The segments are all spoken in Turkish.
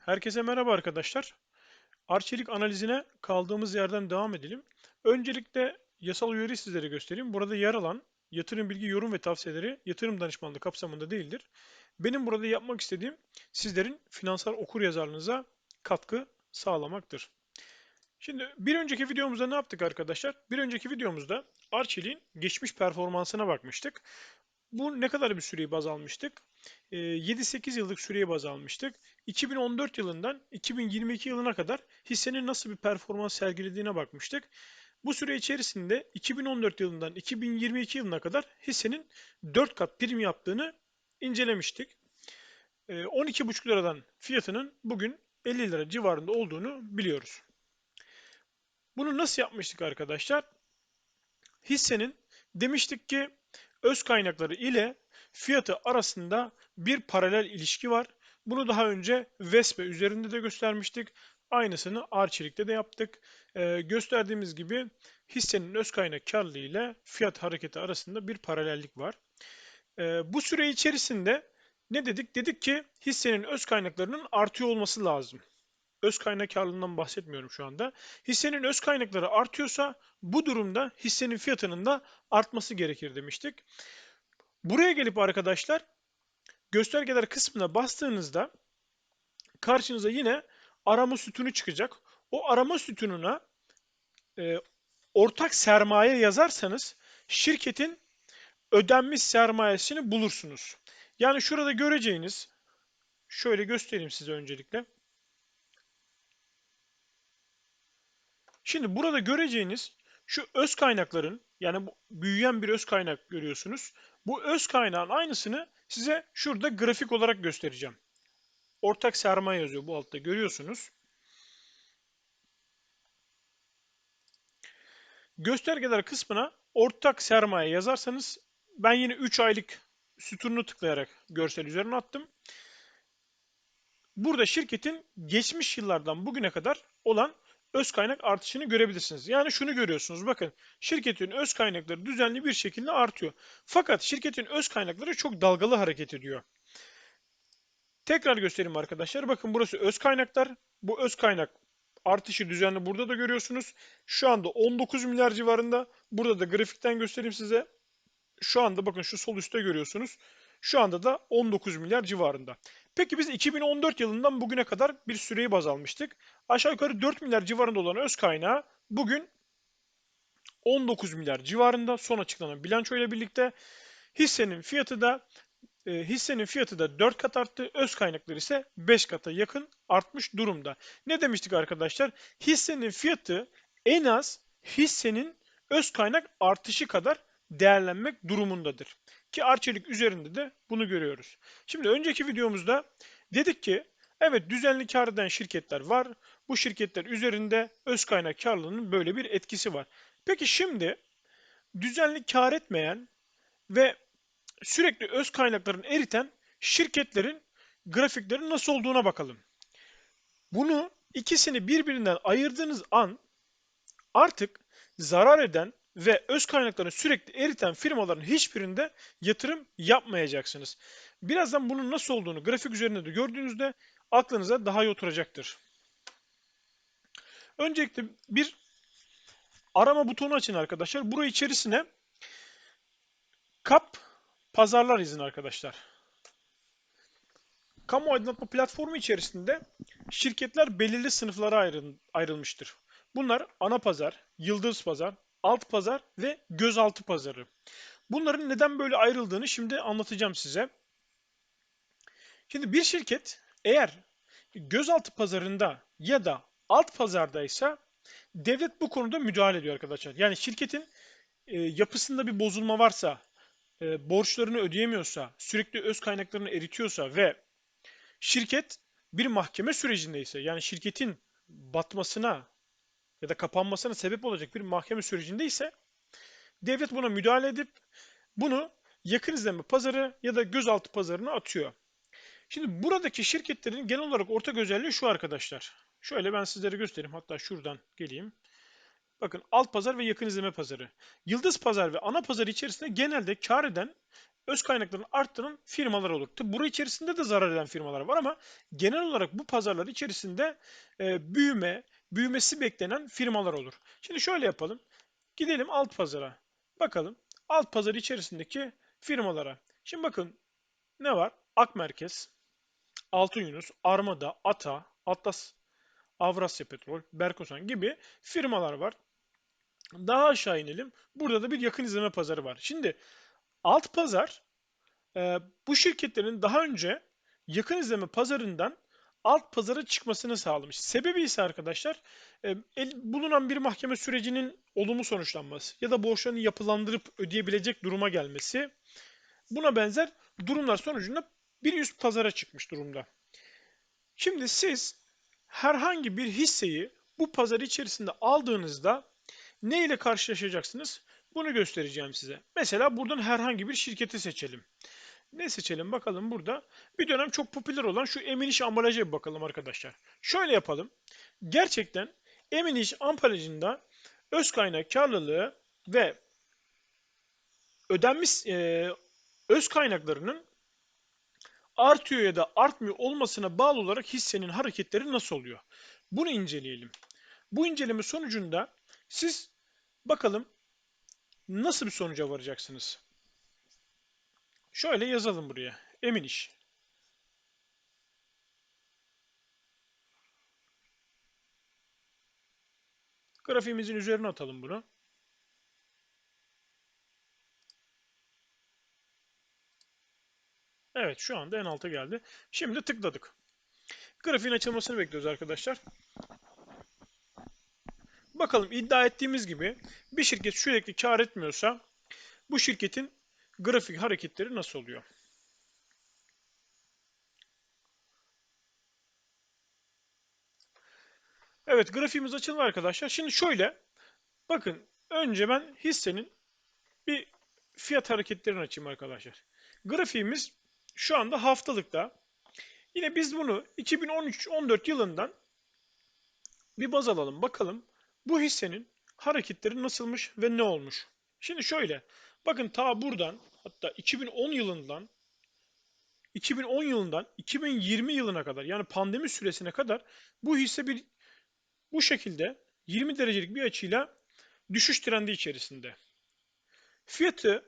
Herkese merhaba arkadaşlar. Arçelik analizine kaldığımız yerden devam edelim. Öncelikle yasal uyarı sizlere göstereyim. Burada yer alan yatırım bilgi, yorum ve tavsiyeleri yatırım danışmanlığı kapsamında değildir. Benim burada yapmak istediğim sizlerin finansal okuryazarlığınıza katkı sağlamaktır. Şimdi bir önceki videomuzda ne yaptık arkadaşlar? Bir önceki videomuzda Arçelik'in geçmiş performansına bakmıştık. Bu ne kadar bir süreyi baz almıştık? 7-8 yıllık süreyi baz almıştık. 2014 yılından 2022 yılına kadar hissenin nasıl bir performans sergilediğine bakmıştık. Bu süre içerisinde 2014 yılından 2022 yılına kadar hissenin 4 kat prim yaptığını incelemiştik. 12,5 liradan fiyatının bugün 50 lira civarında olduğunu biliyoruz. Bunu nasıl yapmıştık arkadaşlar? Hissenin demiştik ki öz kaynakları ile fiyatı arasında bir paralel ilişki var. Bunu daha önce Vespe üzerinde de göstermiştik. Aynısını Arçelik'te de yaptık. Ee, gösterdiğimiz gibi hissenin öz kaynak karlılığı ile fiyat hareketi arasında bir paralellik var. Ee, bu süre içerisinde ne dedik? Dedik ki hissenin öz kaynaklarının artıyor olması lazım. Öz kaynak karlılığından bahsetmiyorum şu anda. Hissenin öz kaynakları artıyorsa bu durumda hissenin fiyatının da artması gerekir demiştik. Buraya gelip arkadaşlar göstergeler kısmına bastığınızda karşınıza yine arama sütunu çıkacak. O arama sütununa e, ortak sermaye yazarsanız şirketin ödenmiş sermayesini bulursunuz. Yani şurada göreceğiniz şöyle göstereyim size öncelikle. Şimdi burada göreceğiniz şu öz kaynakların yani büyüyen bir öz kaynak görüyorsunuz. Bu öz kaynağın aynısını size şurada grafik olarak göstereceğim. Ortak sermaye yazıyor bu altta görüyorsunuz. Göstergeler kısmına ortak sermaye yazarsanız ben yine 3 aylık sütununu tıklayarak görsel üzerine attım. Burada şirketin geçmiş yıllardan bugüne kadar olan öz kaynak artışını görebilirsiniz. Yani şunu görüyorsunuz. Bakın şirketin öz kaynakları düzenli bir şekilde artıyor. Fakat şirketin öz kaynakları çok dalgalı hareket ediyor. Tekrar göstereyim arkadaşlar. Bakın burası öz kaynaklar. Bu öz kaynak artışı düzenli burada da görüyorsunuz. Şu anda 19 milyar civarında. Burada da grafikten göstereyim size. Şu anda bakın şu sol üstte görüyorsunuz. Şu anda da 19 milyar civarında. Peki biz 2014 yılından bugüne kadar bir süreyi baz almıştık. Aşağı yukarı 4 milyar civarında olan öz kaynağı bugün 19 milyar civarında son açıklanan bilanço ile birlikte hissenin fiyatı da e, hissenin fiyatı da 4 kat arttı. Öz kaynakları ise 5 kata yakın artmış durumda. Ne demiştik arkadaşlar? Hissenin fiyatı en az hissenin öz kaynak artışı kadar değerlenmek durumundadır. Ki Arçelik üzerinde de bunu görüyoruz. Şimdi önceki videomuzda dedik ki evet düzenli kar eden şirketler var. Bu şirketler üzerinde öz kaynak karlılığının böyle bir etkisi var. Peki şimdi düzenli kar etmeyen ve sürekli öz kaynaklarını eriten şirketlerin grafikleri nasıl olduğuna bakalım. Bunu ikisini birbirinden ayırdığınız an artık zarar eden ve öz kaynaklarını sürekli eriten firmaların hiçbirinde yatırım yapmayacaksınız. Birazdan bunun nasıl olduğunu grafik üzerinde de gördüğünüzde aklınıza daha iyi oturacaktır. Öncelikle bir arama butonu açın arkadaşlar. Burayı içerisine kap pazarlar yazın arkadaşlar. Kamu aydınlatma platformu içerisinde şirketler belirli sınıflara ayrılmıştır. Bunlar ana pazar, yıldız pazar, alt pazar ve gözaltı pazarı. Bunların neden böyle ayrıldığını şimdi anlatacağım size. Şimdi bir şirket eğer gözaltı pazarında ya da alt pazardaysa devlet bu konuda müdahale ediyor arkadaşlar. Yani şirketin e, yapısında bir bozulma varsa, e, borçlarını ödeyemiyorsa, sürekli öz kaynaklarını eritiyorsa ve şirket bir mahkeme sürecindeyse yani şirketin batmasına ya da kapanmasına sebep olacak bir mahkeme sürecinde ise devlet buna müdahale edip bunu yakın izleme pazarı ya da gözaltı pazarına atıyor. Şimdi buradaki şirketlerin genel olarak ortak özelliği şu arkadaşlar. Şöyle ben sizlere göstereyim. Hatta şuradan geleyim. Bakın alt pazar ve yakın izleme pazarı. Yıldız pazar ve ana pazar içerisinde genelde kar eden öz kaynaklarını arttıran firmalar olur. Tabi bura içerisinde de zarar eden firmalar var ama genel olarak bu pazarlar içerisinde e, büyüme, büyümesi beklenen firmalar olur. Şimdi şöyle yapalım. Gidelim alt pazara. Bakalım alt pazar içerisindeki firmalara. Şimdi bakın ne var? Ak Merkez, Altın Yunus, Armada, Ata, Atlas, Avrasya Petrol, Berkosan gibi firmalar var. Daha aşağı inelim. Burada da bir yakın izleme pazarı var. Şimdi alt pazar e, bu şirketlerin daha önce yakın izleme pazarından alt pazara çıkmasını sağlamış. Sebebi ise arkadaşlar e, el, bulunan bir mahkeme sürecinin olumlu sonuçlanması ya da borçlarını yapılandırıp ödeyebilecek duruma gelmesi buna benzer durumlar sonucunda bir üst pazara çıkmış durumda. Şimdi siz herhangi bir hisseyi bu pazar içerisinde aldığınızda ne ile karşılaşacaksınız? Bunu göstereceğim size. Mesela buradan herhangi bir şirketi seçelim. Ne seçelim bakalım burada. Bir dönem çok popüler olan şu ambalaja bir bakalım arkadaşlar. Şöyle yapalım. Gerçekten Eminiş ambalajında öz kaynak karlılığı ve ödenmiş e, öz kaynaklarının artıyor ya da artmıyor olmasına bağlı olarak hissenin hareketleri nasıl oluyor? Bunu inceleyelim. Bu inceleme sonucunda siz bakalım nasıl bir sonuca varacaksınız? Şöyle yazalım buraya. Emin iş. Grafiğimizin üzerine atalım bunu. Evet şu anda en alta geldi. Şimdi tıkladık. Grafiğin açılmasını bekliyoruz arkadaşlar. Bakalım iddia ettiğimiz gibi bir şirket sürekli kar etmiyorsa bu şirketin grafik hareketleri nasıl oluyor? Evet grafiğimiz açıldı arkadaşlar. Şimdi şöyle bakın önce ben hissenin bir fiyat hareketlerini açayım arkadaşlar. Grafiğimiz şu anda haftalıkta. Yine biz bunu 2013-14 yılından bir baz alalım. Bakalım bu hissenin hareketleri nasılmış ve ne olmuş. Şimdi şöyle. Bakın ta buradan hatta 2010 yılından 2010 yılından 2020 yılına kadar yani pandemi süresine kadar bu hisse bir bu şekilde 20 derecelik bir açıyla düşüş trendi içerisinde. Fiyatı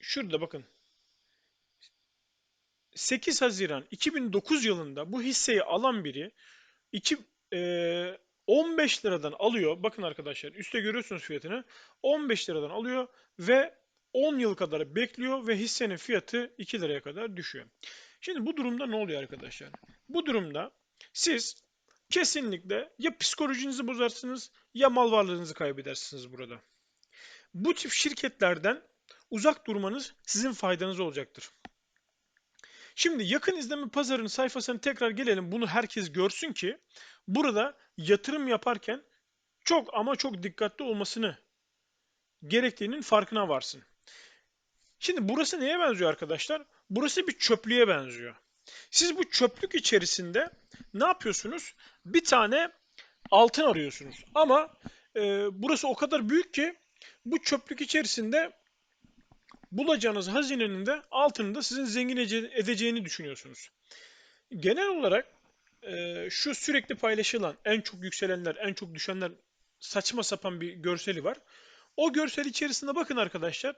şurada bakın 8 Haziran 2009 yılında bu hisseyi alan biri 2, e, 15 liradan alıyor. Bakın arkadaşlar üstte görüyorsunuz fiyatını. 15 liradan alıyor ve 10 yıl kadar bekliyor ve hissenin fiyatı 2 liraya kadar düşüyor. Şimdi bu durumda ne oluyor arkadaşlar? Bu durumda siz kesinlikle ya psikolojinizi bozarsınız ya mal varlığınızı kaybedersiniz burada. Bu tip şirketlerden uzak durmanız sizin faydanız olacaktır. Şimdi yakın izleme pazarının sayfasına tekrar gelelim. Bunu herkes görsün ki burada yatırım yaparken çok ama çok dikkatli olmasını gerektiğinin farkına varsın. Şimdi burası neye benziyor arkadaşlar? Burası bir çöplüğe benziyor. Siz bu çöplük içerisinde ne yapıyorsunuz? Bir tane altın arıyorsunuz. Ama e, burası o kadar büyük ki bu çöplük içerisinde bulacağınız hazinenin de altını da sizin zengin edeceğini düşünüyorsunuz. Genel olarak e, şu sürekli paylaşılan en çok yükselenler, en çok düşenler saçma sapan bir görseli var. O görsel içerisinde bakın arkadaşlar.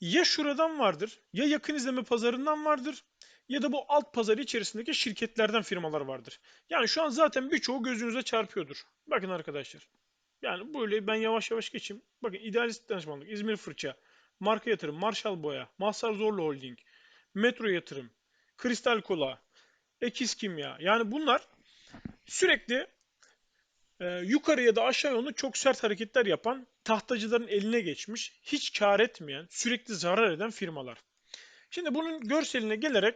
Ya şuradan vardır, ya yakın izleme pazarından vardır ya da bu alt pazarı içerisindeki şirketlerden firmalar vardır. Yani şu an zaten birçoğu gözünüze çarpıyordur. Bakın arkadaşlar. Yani böyle ben yavaş yavaş geçeyim. Bakın idealist danışmanlık, İzmir Fırça, Marka Yatırım, Marshall Boya, Mazhar Zorlu Holding, Metro Yatırım, Kristal Kola, Ekiz Kimya. Yani bunlar sürekli e, yukarı ya da aşağı yönlü çok sert hareketler yapan, tahtacıların eline geçmiş, hiç kar etmeyen, sürekli zarar eden firmalar. Şimdi bunun görseline gelerek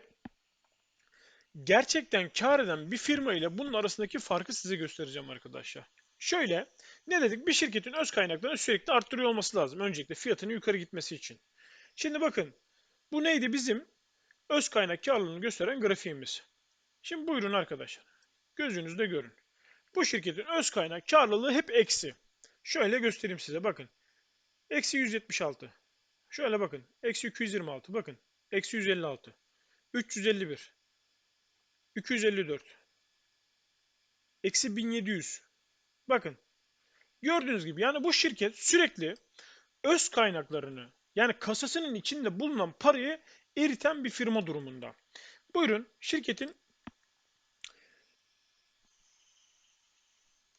gerçekten kar eden bir firma ile bunun arasındaki farkı size göstereceğim arkadaşlar. Şöyle ne dedik? Bir şirketin öz kaynaklarını sürekli arttırıyor olması lazım. Öncelikle fiyatının yukarı gitmesi için. Şimdi bakın bu neydi? Bizim öz kaynak karlılığını gösteren grafiğimiz. Şimdi buyurun arkadaşlar. Gözünüzde görün. Bu şirketin öz kaynak karlılığı hep eksi. Şöyle göstereyim size bakın. Eksi 176. Şöyle bakın. Eksi 226. Bakın. Eksi 156. 351. 254. Eksi 1700. Bakın. Gördüğünüz gibi yani bu şirket sürekli öz kaynaklarını yani kasasının içinde bulunan parayı eriten bir firma durumunda. Buyurun şirketin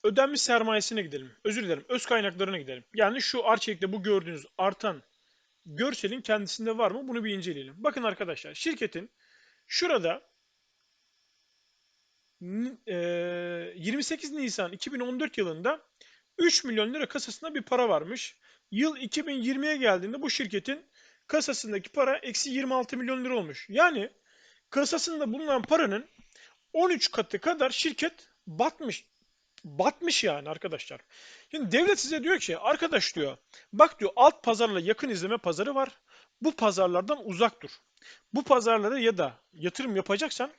ödenmiş sermayesine gidelim. Özür dilerim. Öz kaynaklarına gidelim. Yani şu Arçelik'te bu gördüğünüz artan görselin kendisinde var mı? Bunu bir inceleyelim. Bakın arkadaşlar şirketin şurada 28 Nisan 2014 yılında 3 milyon lira kasasında bir para varmış. Yıl 2020'ye geldiğinde bu şirketin kasasındaki para eksi 26 milyon lira olmuş. Yani kasasında bulunan paranın 13 katı kadar şirket batmış. Batmış yani arkadaşlar. Şimdi devlet size diyor ki arkadaş diyor bak diyor alt pazarla yakın izleme pazarı var. Bu pazarlardan uzak dur. Bu pazarlara ya da yatırım yapacaksan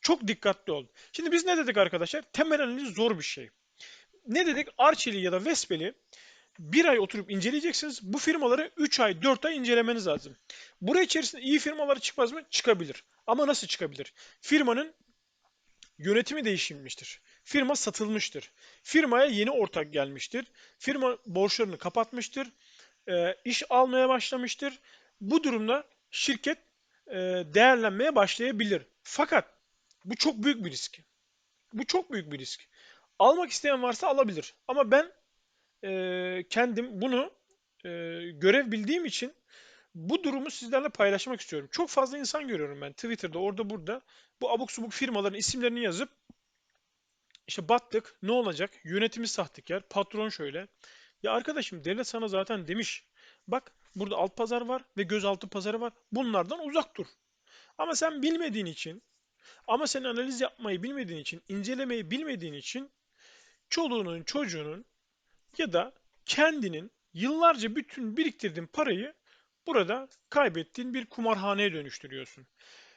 çok dikkatli ol. Şimdi biz ne dedik arkadaşlar? Temel analiz zor bir şey. Ne dedik? Arçelik'i ya da Vespel'i bir ay oturup inceleyeceksiniz. Bu firmaları 3 ay, 4 ay incelemeniz lazım. Buraya içerisinde iyi firmaları çıkmaz mı? Çıkabilir. Ama nasıl çıkabilir? Firmanın yönetimi değişilmiştir. Firma satılmıştır. Firmaya yeni ortak gelmiştir. Firma borçlarını kapatmıştır. E, iş almaya başlamıştır. Bu durumda şirket e, değerlenmeye başlayabilir. Fakat bu çok büyük bir risk. Bu çok büyük bir risk. Almak isteyen varsa alabilir. Ama ben e, kendim bunu e, görev bildiğim için bu durumu sizlerle paylaşmak istiyorum. Çok fazla insan görüyorum ben Twitter'da orada burada. Bu abuk subuk firmaların isimlerini yazıp işte battık ne olacak yönetimi sahtekar patron şöyle. Ya arkadaşım devlet sana zaten demiş. Bak burada alt pazar var ve gözaltı pazarı var. Bunlardan uzak dur. Ama sen bilmediğin için ama sen analiz yapmayı bilmediğin için, incelemeyi bilmediğin için çoluğunun, çocuğunun ya da kendinin yıllarca bütün biriktirdiğin parayı burada kaybettiğin bir kumarhaneye dönüştürüyorsun.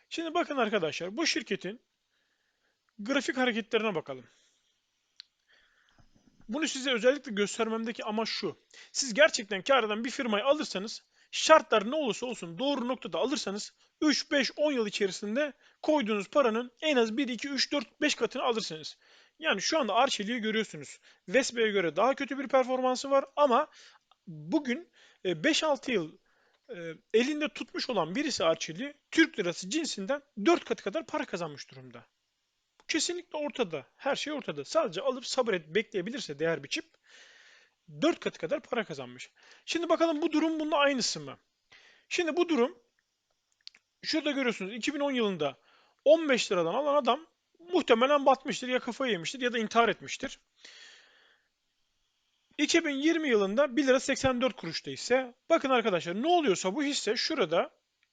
Şimdi bakın arkadaşlar bu şirketin grafik hareketlerine bakalım. Bunu size özellikle göstermemdeki amaç şu. Siz gerçekten kar eden bir firmayı alırsanız şartlar ne olursa olsun doğru noktada alırsanız 3, 5, 10 yıl içerisinde koyduğunuz paranın en az 1, 2, 3, 4, 5 katını alırsınız. Yani şu anda Arçelik'i görüyorsunuz. Vespe'ye göre daha kötü bir performansı var ama bugün 5-6 e, yıl e, elinde tutmuş olan birisi Arçelik'i Türk lirası cinsinden 4 katı kadar para kazanmış durumda. Bu kesinlikle ortada. Her şey ortada. Sadece alıp sabret bekleyebilirse değer biçip 4 katı kadar para kazanmış. Şimdi bakalım bu durum bununla aynısı mı? Şimdi bu durum şurada görüyorsunuz 2010 yılında 15 liradan alan adam muhtemelen batmıştır ya kafayı yemiştir ya da intihar etmiştir. 2020 yılında 1 lira 84 kuruşta ise bakın arkadaşlar ne oluyorsa bu hisse şurada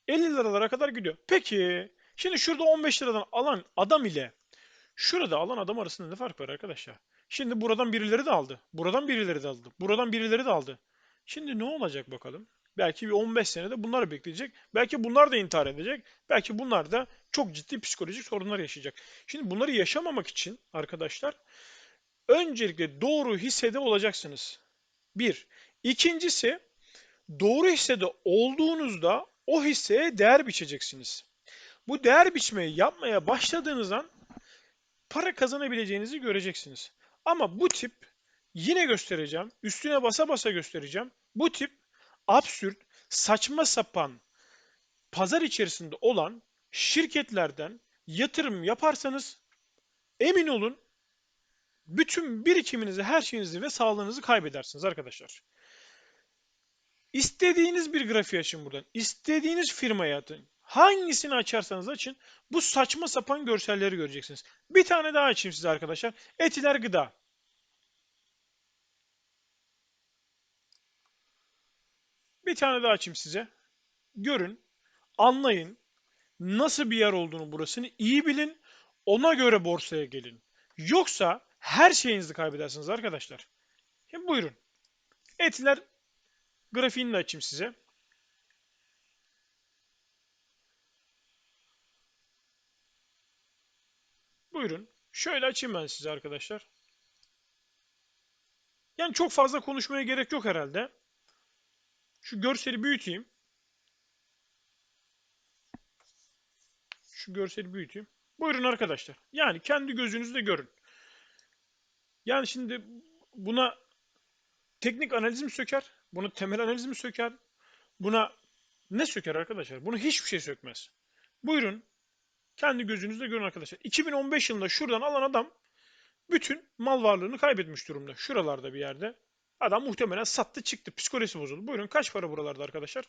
50 liralara kadar gidiyor. Peki şimdi şurada 15 liradan alan adam ile şurada alan adam arasında ne fark var arkadaşlar? Şimdi buradan birileri de aldı. Buradan birileri de aldı. Buradan birileri de aldı. Şimdi ne olacak bakalım? Belki bir 15 senede bunlar bekleyecek. Belki bunlar da intihar edecek. Belki bunlar da çok ciddi psikolojik sorunlar yaşayacak. Şimdi bunları yaşamamak için arkadaşlar öncelikle doğru hissede olacaksınız. Bir. İkincisi doğru hissede olduğunuzda o hisseye değer biçeceksiniz. Bu değer biçmeyi yapmaya başladığınız an para kazanabileceğinizi göreceksiniz. Ama bu tip yine göstereceğim, üstüne basa basa göstereceğim. Bu tip absürt, saçma sapan pazar içerisinde olan şirketlerden yatırım yaparsanız emin olun bütün birikiminizi, her şeyinizi ve sağlığınızı kaybedersiniz arkadaşlar. İstediğiniz bir grafiği açın buradan. İstediğiniz firmayı atın. Hangisini açarsanız açın bu saçma sapan görselleri göreceksiniz. Bir tane daha açayım size arkadaşlar. Etiler gıda. Bir tane daha açayım size. Görün, anlayın. Nasıl bir yer olduğunu burasını iyi bilin. Ona göre borsaya gelin. Yoksa her şeyinizi kaybedersiniz arkadaşlar. Şimdi buyurun. Etiler grafiğini de açayım size. Buyurun. Şöyle açayım ben size arkadaşlar. Yani çok fazla konuşmaya gerek yok herhalde. Şu görseli büyüteyim. Şu görseli büyüteyim. Buyurun arkadaşlar. Yani kendi gözünüzle görün. Yani şimdi buna teknik analiz mi söker? Buna temel analiz mi söker? Buna ne söker arkadaşlar? Bunu hiçbir şey sökmez. Buyurun. Kendi gözünüzle görün arkadaşlar. 2015 yılında şuradan alan adam bütün mal varlığını kaybetmiş durumda. Şuralarda bir yerde. Adam muhtemelen sattı çıktı. Psikolojisi bozuldu. Buyurun kaç para buralarda arkadaşlar?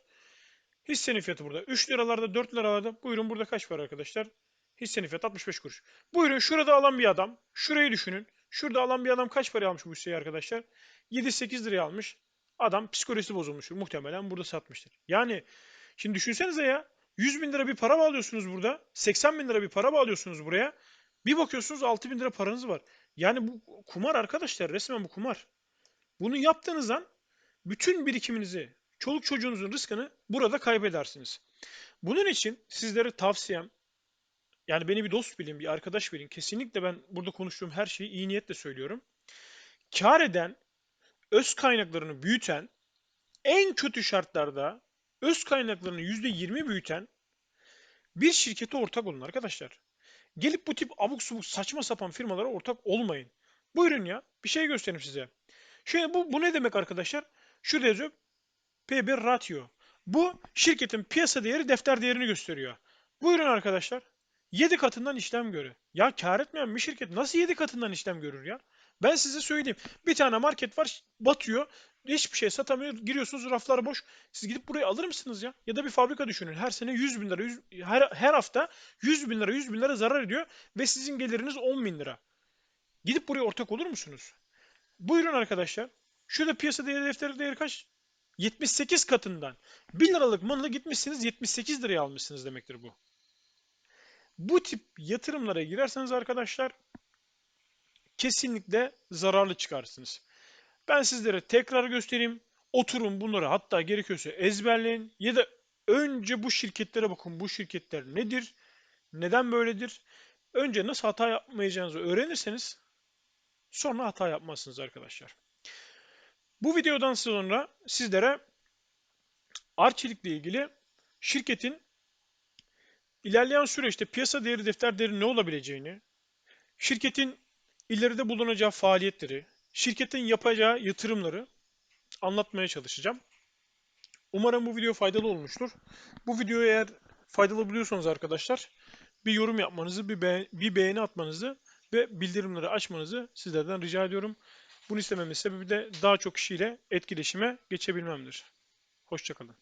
Hissenin fiyatı burada. 3 liralarda 4 liralarda. Buyurun burada kaç para arkadaşlar? Hissenin fiyatı 65 kuruş. Buyurun şurada alan bir adam. Şurayı düşünün. Şurada alan bir adam kaç para almış bu hisseyi arkadaşlar? 7-8 liraya almış. Adam psikolojisi bozulmuştur. Muhtemelen burada satmıştır. Yani şimdi düşünsenize ya. 100 bin lira bir para bağlıyorsunuz burada. 80 bin lira bir para bağlıyorsunuz buraya. Bir bakıyorsunuz 6 bin lira paranız var. Yani bu kumar arkadaşlar. Resmen bu kumar. Bunu yaptığınızdan bütün birikiminizi, çoluk çocuğunuzun rızkını burada kaybedersiniz. Bunun için sizlere tavsiyem, yani beni bir dost bilin, bir arkadaş bilin. Kesinlikle ben burada konuştuğum her şeyi iyi niyetle söylüyorum. Kar eden, öz kaynaklarını büyüten, en kötü şartlarda öz kaynaklarını %20 büyüten bir şirkete ortak olun arkadaşlar. Gelip bu tip abuk subuk saçma sapan firmalara ortak olmayın. Buyurun ya bir şey göstereyim size. Şöyle bu, bu ne demek arkadaşlar? Şurada yazıyor PB ratio. Bu şirketin piyasa değeri defter değerini gösteriyor. Buyurun arkadaşlar. 7 katından işlem görüyor. Ya kar etmeyen bir şirket nasıl 7 katından işlem görür ya? Ben size söyleyeyim. Bir tane market var batıyor. Hiçbir şey satamıyor. Giriyorsunuz raflar boş. Siz gidip burayı alır mısınız ya? Ya da bir fabrika düşünün. Her sene 100 bin lira, 100, her, her hafta 100 bin lira, 100 bin lira zarar ediyor. Ve sizin geliriniz 10 bin lira. Gidip buraya ortak olur musunuz? Buyurun arkadaşlar. Şurada piyasa değeri defteri değeri kaç? 78 katından. 1 liralık malı gitmişsiniz 78 liraya almışsınız demektir bu. Bu tip yatırımlara girerseniz arkadaşlar kesinlikle zararlı çıkarsınız. Ben sizlere tekrar göstereyim. Oturun bunları hatta gerekiyorsa ezberleyin ya da önce bu şirketlere bakın. Bu şirketler nedir? Neden böyledir? Önce nasıl hata yapmayacağınızı öğrenirseniz sonra hata yapmazsınız arkadaşlar. Bu videodan sonra sizlere Arçelik ile ilgili şirketin ilerleyen süreçte piyasa değeri defter değeri ne olabileceğini, şirketin ileride bulunacağı faaliyetleri, şirketin yapacağı yatırımları anlatmaya çalışacağım. Umarım bu video faydalı olmuştur. Bu videoyu eğer faydalı buluyorsanız arkadaşlar bir yorum yapmanızı, bir, bir beğeni atmanızı ve bildirimleri açmanızı sizlerden rica ediyorum. Bunu istememin sebebi de daha çok kişiyle etkileşime geçebilmemdir. Hoşçakalın.